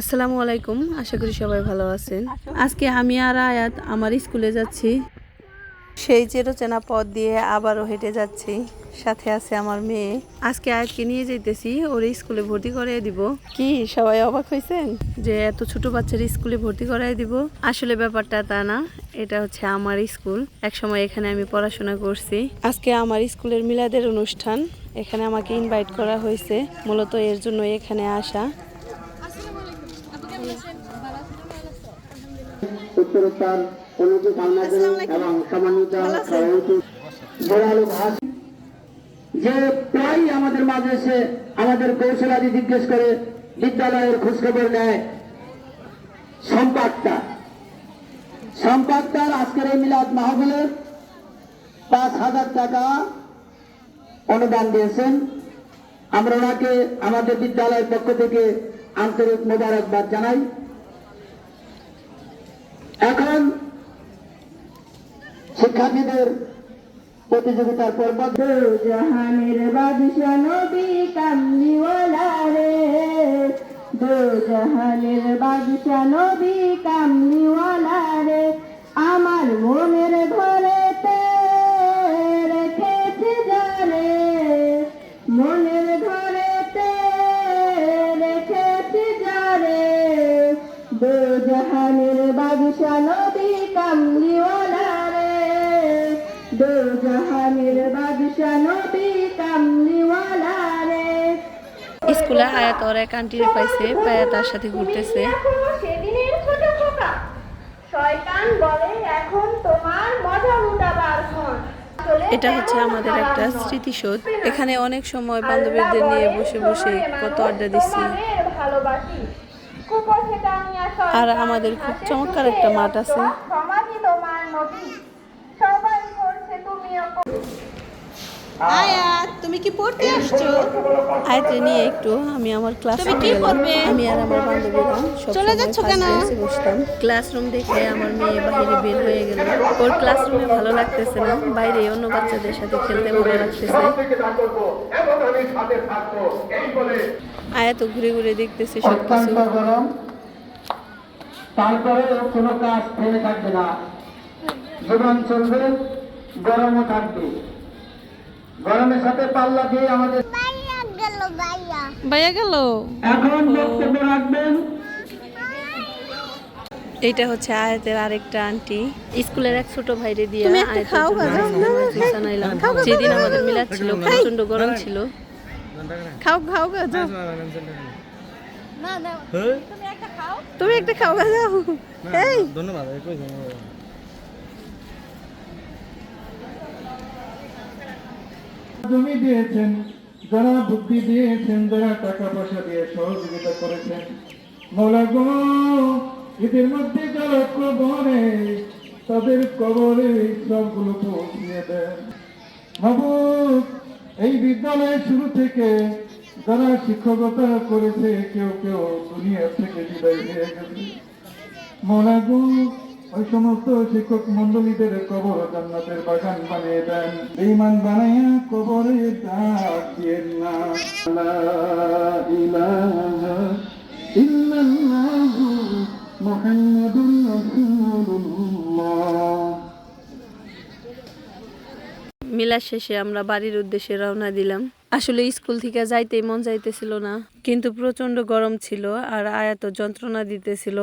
আসসালামু আলাইকুম আশা করি সবাই ভালো আছেন। আজকে আমি আর আয়াত আমার স্কুলে যাচ্ছি। সেই চেনা পথ দিয়ে আবারও হেঁটে যাচ্ছি। সাথে আছে আমার মেয়ে। আজকে আয়াতকে নিয়ে যাইতেছি ওর স্কুলে ভর্তি করিয়ে দিব। কি সবাই অবাক হয়েছেন যে এত ছোট বাচ্চার স্কুলে ভর্তি করাই দিব। আসলে ব্যাপারটা তা না এটা হচ্ছে আমার স্কুল। এক সময় এখানে আমি পড়াশোনা করছি। আজকে আমার স্কুলের মিলাদের অনুষ্ঠান। এখানে আমাকে ইনভাইট করা হয়েছে। মূলত এর জন্য এখানে আসা। উত্তরোত্তর উন্নতি কামনা করি এবং সম্মানিত জোরালো যে প্রায় আমাদের মাঝে এসে আমাদের কৌশলাদি জিজ্ঞেস করে বিদ্যালয়ের খোঁজখবর নেয় সম্পাদটা। সম্পাদটার আজকের এই মিলাদ মাহফিলের পাঁচ হাজার টাকা অনুদান দিয়েছেন। আমরা ওনাকে আমাদের বিদ্যালয়ের পক্ষ থেকে আন্তরিক মোবারকবাদ জানাই। এখন শিক্ষার্থীদের প্রতিযোগিতার পর্ব জাহানের বাদশা নবী কামলিওয়ালা রে। দো জাহানের বাদশা নবী কামলিওয়ালা রে। আমার মনের ঘরেতে রেখেছে মনের ঘরেতে রেখেছে জানে দো জাহানের বাদশা দো জাহানের বাদশা স্কুলে আয়াত ওর এক আন্টিরে পাইছে, পায়া তার সাথে ঘুরতেছে। সেদিনের ছোট খোকা শয়তান বলে এখন তোমার মজা ক্ষণ এটা হচ্ছে আমাদের একটা স্মৃতিসৌধ। এখানে অনেক সময় বান্ধবীদের নিয়ে বসে বসে কত আড্ডা দিচ্ছি। ভালোবাসি আর আমাদের খুব চমৎকার একটা মাঠ আছে। আয়াত তুমি কি পড়তে আসছো? আয়াতরে নিয়ে একটু আমি আমার ক্লাস তুমি কি করবে? আমি আর আমার বান্ধবীরা সব চলে যাচ্ছ কেন? বসতাম। ক্লাসরুম দেখে আমার মেয়ে বাইরে বের হয়ে গেল। ওর ক্লাসরুমে ভালো লাগতেছে না। বাইরে অন্য বাচ্চাদের সাথে খেলতে ভালো লাগতেছে। আয়াত ঘুরে ঘুরে দেখতেছে সব কিছু অত্যন্ত গরম। তারপরে কোনো কাজ থেমে থাকবে না। জীবন চলবে গরমও থাকবে। গরমের সাথে পাল্লা দিয়ে আমাদের ভাইয়া গেল এখন বক্তব্য রাখবেন। এইটা হচ্ছে আয়াতের আরেকটা আন্টি। স্কুলের এক ছোট ভাইরে দিয়ে। যেদিন আমাদের মিলাদ ছিল প্রচণ্ড গরম ছিল। খাও খাও গা যাও। তুমি একটা খাও গা যাও এই। ধন্যবাদ কই ধন্যবাদ। জমি দিয়েছেন যারা বুদ্ধি দিয়েছেন যারা টাকা পয়সা দিয়ে সহযোগিতা করেছেন। মৌলা গো এদের মধ্যে যারা কবরে তাদের কবরে সবগুলো পৌঁছিয়ে দেন। মাহবুব এই বিদ্যালয়ের শুরু থেকে যারা শিক্ষকতা করেছে, কেউ কেউ দুনিয়া থেকে বিদায় হয়ে গেছে। মৌলা গো ওই সমস্ত শিক্ষক মন্ডলীদের কবর জান্নাতের বাগান বানিয়ে দেন। ইমান বানাইয়া কবরে ডাক দিয়েন না। লা ইলাহা ইল্লাল্লাহু মুহাম্মাদুর রাসূলুল্লাহ। মিলাদ শেষে আমরা বাড়ির উদ্দেশ্যে রওনা দিলাম। আসলে স্কুল থেকে যাইতেই মন যাইতেছিল না। কিন্তু প্রচণ্ড গরম ছিল আর আয়াত যন্ত্রণা দিতেছিল,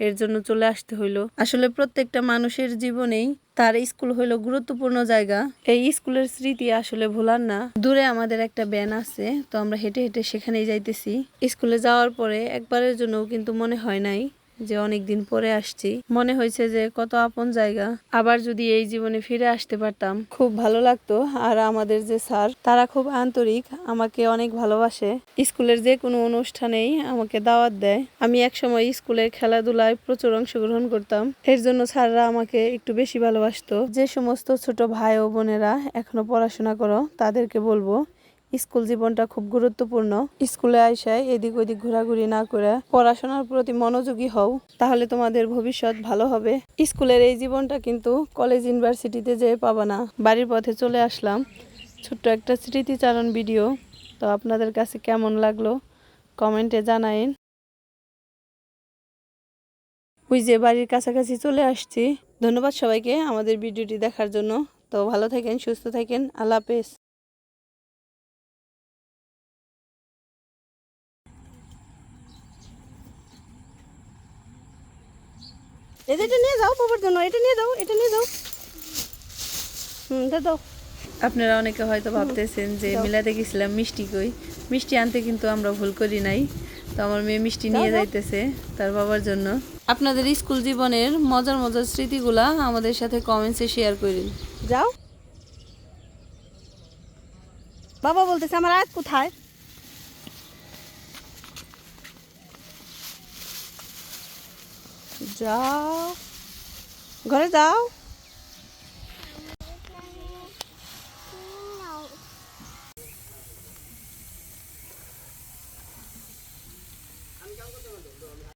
এর জন্য চলে আসতে হইল। আসলে প্রত্যেকটা মানুষের জীবনেই তার স্কুল হইল গুরুত্বপূর্ণ জায়গা। এই স্কুলের স্মৃতি আসলে ভোলার না। দূরে আমাদের একটা ব্যান আছে, তো আমরা হেঁটে হেঁটে সেখানেই যাইতেছি। স্কুলে যাওয়ার পরে একবারের জন্য কিন্তু মনে হয় নাই। যে অনেক দিন পরে আসছি। মনে হয়েছে যে কত আপন জায়গা। আবার যদি এই জীবনে ফিরে আসতে পারতাম, খুব ভালো লাগতো। আর আমাদের যে স্যার, তারা খুব আন্তরিক, আমাকে অনেক ভালোবাসে। স্কুলের যে কোনো অনুষ্ঠানেই আমাকে দাওয়াত দেয়। আমি একসময় স্কুলের খেলাধুলায় প্রচুর অংশগ্রহণ করতাম। এর জন্য স্যাররা আমাকে একটু বেশি ভালোবাসতো। যে সমস্ত ছোট ভাই ও বোনেরা এখনও পড়াশোনা করো, তাদেরকে বলব স্কুল জীবনটা খুব গুরুত্বপূর্ণ স্কুলে আইসায় এদিক ওদিক ঘোরাঘুরি না করে পড়াশোনার প্রতি মনোযোগী হও, তাহলে তোমাদের ভবিষ্যৎ ভালো হবে। স্কুলের এই জীবনটা কিন্তু কলেজ, ইউনিভার্সিটিতে যেয়ে পাবা না। বাড়ির পথে চলে আসলাম। ছোট্ট একটা স্মৃতিচারণ ভিডিও। তো আপনাদের কাছে কেমন লাগল? কমেন্টে জানাইন। ওই যে বাড়ির কাছাকাছি চলে আসছি। ধন্যবাদ সবাইকে আমাদের ভিডিওটি দেখার জন্য। তো ভালো থাকেন, সুস্থ থাকেন। আল্লাহ হাফেজ। এটা নিয়ে যাও বাবার জন্য এটা নিয়ে যাও এটা নিয়ে যাও। হুম এটা দাও। আপনারা অনেকে হয়তো ভাবতেছেন যে মিলাতে গেছিলাম মিষ্টি কই? মিষ্টি আনতে কিন্তু আমরা ভুল করি নাই। তো আমার মেয়ে মিষ্টি নিয়ে যাইতেছে তার বাবার জন্য। আপনাদের স্কুল জীবনের মজার মজার স্মৃতিগুলা আমাদের সাথে কমেন্টসে শেয়ার করেন। যাও। বাবা বলতেছে আমার আজ কোথায়? যাও। ঘরে যাও।